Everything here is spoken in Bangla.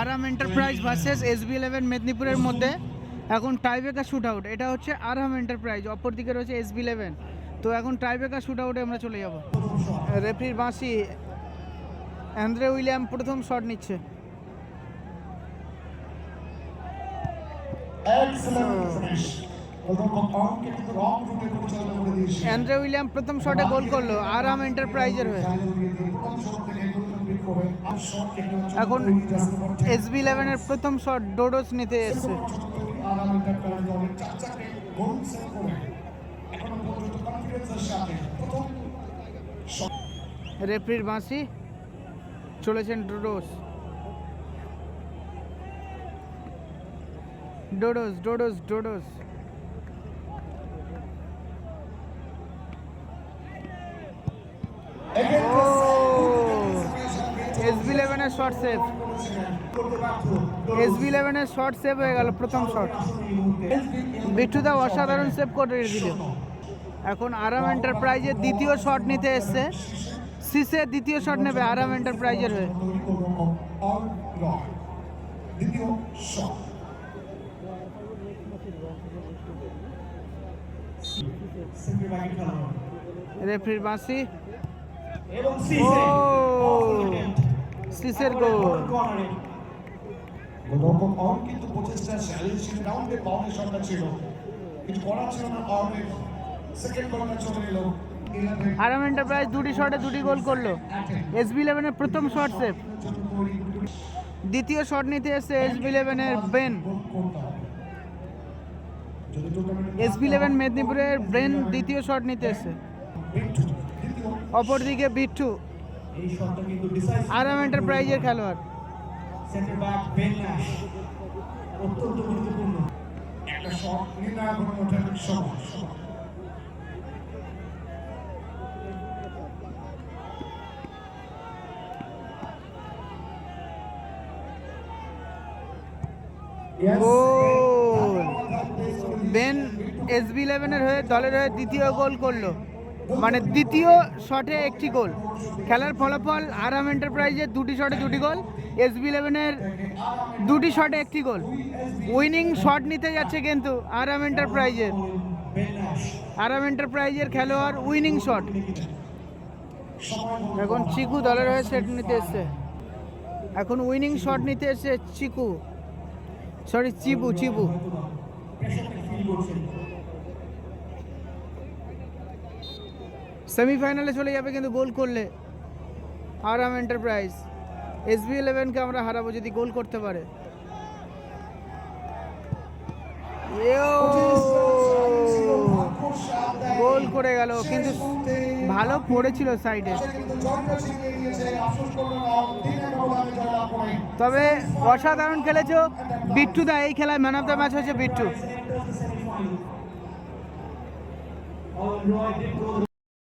আরাম এন্টারপ্রাইজ ভার্সেস এসবি ইলেভেন মেদিনীপুরের মধ্যে। এখন টাইব্রেকার শুট আউট এটা হচ্ছে আরাম এন্টারপ্রাইজ অপর দিকে রয়েছে এসবি ইলেভেন তো এখন টাইব্রেকার শুট আউটে আমরা চলে যাব। রেফরির বাঁশি অ্যান্দ্রে উইলিয়াম প্রথম শট নিচ্ছে। Excellent finish. প্রথম অঙ্কে কিন্তু রং রুটে পরিচালনা করে দিয়েছে অ্যান্দ্রে উইলিয়াম প্রথম শটে গোল করল আরাম এন্টারপ্রাইজের হয়ে প্রথম শট থেকে গোল কমপ্লিট করে আর শট থেকে এখন এসবি ইলেভেনের প্রথম শট ডোডোস নিতে এসছে। রেফরির বাঁশি চলেছেন ডোডোস ডোডোস ডোডোস ডোডোস ও ইলেভেনের শট সেভ এসবি ইলেভেনের শর্ট সেভ হয়ে গেল প্রথম শট বিট্টুদা অসাধারণ সেভ করে দিল এখন আরাম এন্টারপ্রাইজের দ্বিতীয় শট নিতে এসছে। সিসে দ্বিতীয় শট নেবে আরাম এন্টারপ্রাইজের হয়ে। রেফরির বাঁশি। ও সিসের গোল গোলরক্ষক অন কিন্তু প্রচেষ্টা চ্যালেঞ্জ ছিল রাউন্ডে বাউন্ডে শটটা ছিল। কিন্তু করা ছিল না অর্ডের সেকেন্ড কর্নার চলে এলো। আরাম এন্টারপ্রাইজ দুটি শটে দুটি গোল করল। এসবি ইলেভেনের প্রথম শট সেভ দ্বিতীয় শট নিতে এসছে এসবি ইলেভেনের টুর্নামেন্টে এসবি ইলেভেন মেদিনীপুরের ব্রেন দ্বিতীয় শট নিতে এসছে। অপরদিকে বিট্টু এই শটটা কিন্তু ডিসাইড আরাম এন্টারপ্রাইজের খেলোয়াড়। সেন্টার ব্যাক বেন ন্যাশ অত্যন্ত গুরুত্বপূর্ণ। একটা শট নির্ণায়ক ওঠার সময় সময় গোল বেন এসবি ইলেভেনের হয়ে দলের হয়ে দ্বিতীয় গোল করল। মানে দ্বিতীয় শটে একটি গোল। খেলার ফলাফল আরাম এন্টারপ্রাইজের দুটি শটে দুটি গোল এসবি ইলেভেনের দুটি শটে একটি গোল। উইনিং শট নিতে যাচ্ছে কিন্তু আরাম এন্টারপ্রাইজের। আরাম এন্টারপ্রাইজের খেলোয়াড় উইনিং শট। এখন চিকু দলের হয়ে সেট নিতে এসছে। এখন উইনিং শট নিতে এসছে চিকু। সরি, চিবু চিবু। সেমিফাইনালে চলে যাবে কিন্তু গোল করলে। আরাম এন্টারপ্রাইজ। এসবি ইলেভেনকে আমরা হারাবো যদি গোল করতে পারে! গোল করে গেল, কিন্তু ভালো পড়েছিল সাইডে তবে অসাধারণ খেলেছো বিট্টু দা, এই খেলায় ম্যান অফ দ্য ম্যাচ হয়েছে বিট্টু।